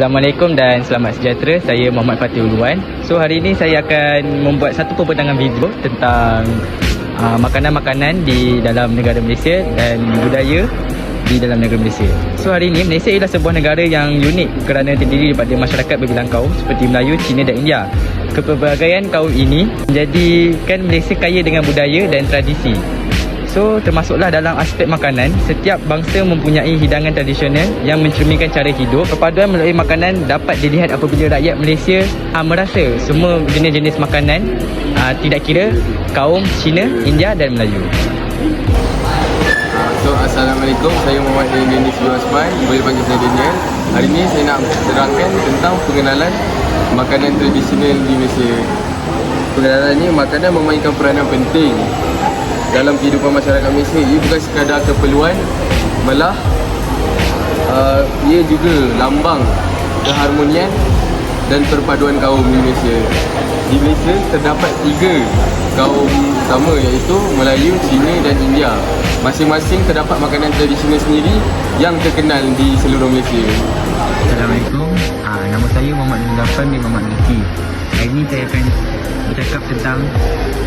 Assalamualaikum dan selamat sejahtera. Saya Muhammad Fatih Uluan. So hari ini saya akan membuat satu perbincangan video tentang uh, makanan-makanan di dalam negara Malaysia dan budaya di dalam negara Malaysia. So hari ini Malaysia ialah sebuah negara yang unik kerana terdiri daripada masyarakat berbilang kaum seperti Melayu, Cina dan India. Kepelbagaian kaum ini menjadikan Malaysia kaya dengan budaya dan tradisi. So termasuklah dalam aspek makanan Setiap bangsa mempunyai hidangan tradisional Yang mencerminkan cara hidup. Perpaduan melalui makanan dapat dilihat apabila rakyat Malaysia uh, Merasa semua jenis-jenis makanan uh, Tidak kira kaum Cina, India dan Melayu. So Assalamualaikum, saya Muhammad bin Osman. Boleh panggil saya Daniel. Hari ini saya nak terangkan tentang pengenalan makanan tradisional di Malaysia. Pengenalan ni makanan memainkan peranan penting dalam kehidupan masyarakat Malaysia Ia bukan sekadar keperluan Malah uh, Ia juga lambang keharmonian dan perpaduan kaum di Malaysia. Di Malaysia terdapat tiga kaum utama iaitu Melayu, Cina dan India. Masing-masing terdapat makanan tradisional sendiri yang terkenal di seluruh Malaysia. Assalamualaikum. Uh, Nama saya Muhammad Nuzafan bin Muhammad Luki Hari ini saya akan bercakap tentang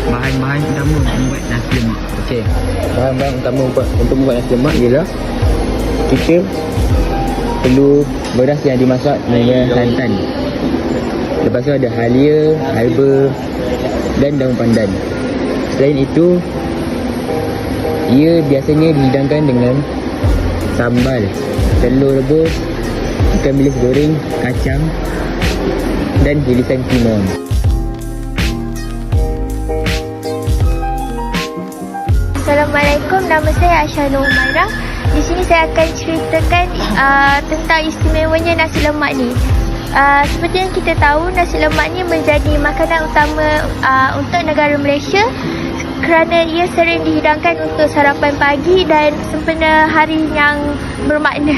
bahan-bahan utama membuat nasi lemak. Okey, bahan-bahan utama untuk, untuk membuat nasi lemak ialah Kita perlu beras yang dimasak dengan santan. Lepas tu ada halia, halba dan daun pandan. Selain itu Ia biasanya dihidangkan dengan sambal, telur rebus, ikan bilis goreng, kacang dan irisan timun. Assalamualaikum, nama saya Aisyah Umairah. Di sini saya akan ceritakan uh, tentang istimewanya nasi lemak ni. Uh, seperti yang kita tahu, nasi lemak ni menjadi makanan utama uh, untuk negara Malaysia kerana ia sering dihidangkan untuk sarapan pagi dan sempena hari yang bermakna.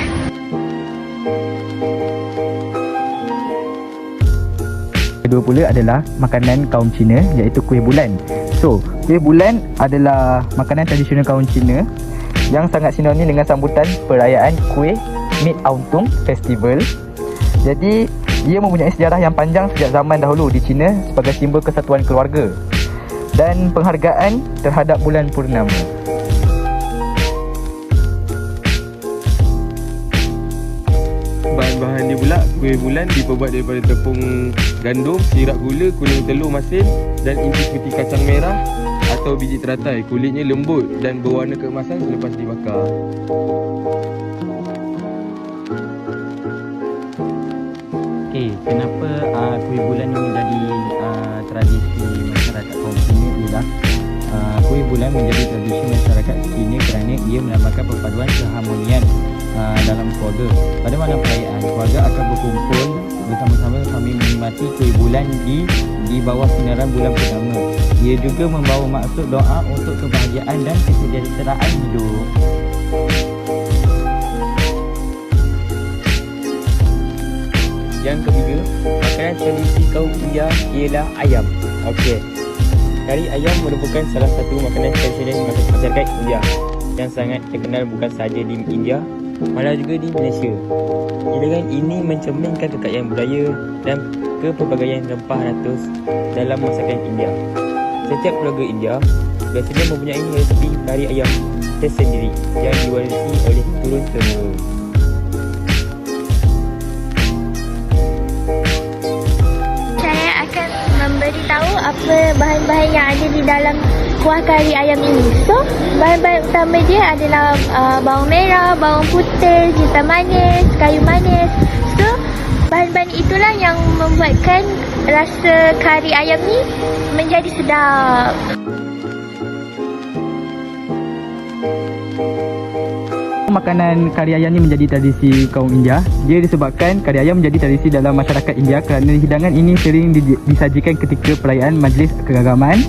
Kedua pula adalah makanan kaum Cina iaitu kuih bulan. So, kuih bulan adalah makanan tradisional kaum Cina yang sangat sinonim dengan sambutan perayaan kuih Mid Autumn Festival. Jadi, ia mempunyai sejarah yang panjang sejak zaman dahulu di China sebagai simbol kesatuan keluarga dan penghargaan terhadap bulan purnama. Dia pula kuih bulan diperbuat daripada tepung gandum, sirap gula, kuning telur masin dan inti putih kacang merah atau biji teratai. Kulitnya lembut dan berwarna keemasan selepas dibakar. Okey, kenapa uh, kuih bulan ini menjadi uh, tradisi masyarakat kaum Cina ialah uh, kuih bulan menjadi tradisi masyarakat Cina kerana ia melambangkan perpaduan keharmonian dalam keluarga. Pada malam perayaan, keluarga akan berkumpul bersama-sama sambil menikmati kuih bulan di di bawah sinaran bulan purnama. Ia juga membawa maksud doa untuk kebahagiaan dan kesejahteraan hidup. Yang ketiga, makanan tradisi kaum India ialah ayam. Okey. Kari ayam merupakan salah satu makanan tradisional masyarakat India yang sangat terkenal bukan sahaja di India, malah juga di Malaysia. Hidangan ini mencerminkan kekayaan budaya dan kepelbagaian rempah ratus dalam masakan India. Setiap keluarga India biasanya mempunyai resepi kari ayam tersendiri yang diwarisi oleh turun-temurun. Bahan-bahan yang ada di dalam kuah kari ayam ini. So, bahan-bahan utama dia adalah uh, bawang merah, bawang putih, jintan manis, kayu manis. So, bahan-bahan itulah yang membuatkan rasa kari ayam ni menjadi sedap. Makanan kari ayam ni menjadi tradisi kaum India. Dia disebabkan kari ayam menjadi tradisi dalam masyarakat India kerana hidangan ini sering di- disajikan ketika perayaan majlis keagamaan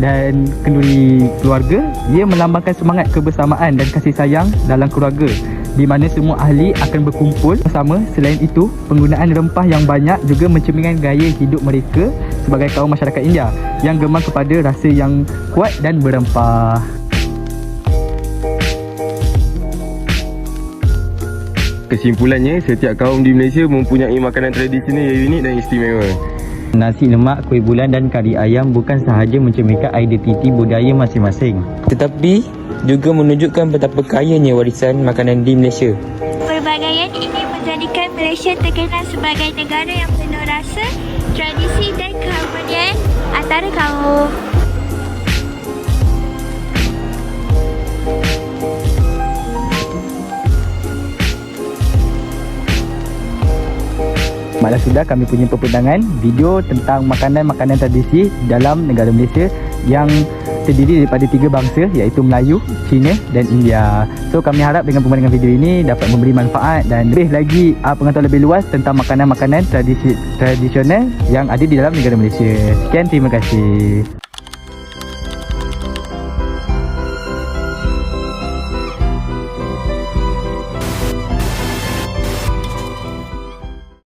dan kenduri keluarga. Ia melambangkan semangat kebersamaan dan kasih sayang dalam keluarga di mana semua ahli akan berkumpul bersama. Selain itu, penggunaan rempah yang banyak juga mencerminkan gaya hidup mereka sebagai kaum masyarakat India yang gemar kepada rasa yang kuat dan berempah. Kesimpulannya setiap kaum di Malaysia mempunyai makanan tradisional yang unik dan istimewa. Nasi lemak, kuih bulan dan kari ayam bukan sahaja mencerminkan identiti budaya masing-masing. Tetapi juga menunjukkan betapa kayanya warisan makanan di Malaysia. Pelbagaian ini menjadikan Malaysia terkenal sebagai negara yang penuh rasa, tradisi dan keharmonian antara kaum. Malah sudah kami punya perbincangan video tentang makanan-makanan tradisi dalam negara Malaysia yang terdiri daripada tiga bangsa iaitu Melayu, Cina dan India. So kami harap dengan perbincangan video ini dapat memberi manfaat dan lebih lagi uh, pengetahuan lebih luas tentang makanan-makanan tradisi tradisional yang ada di dalam negara Malaysia. Sekian terima kasih.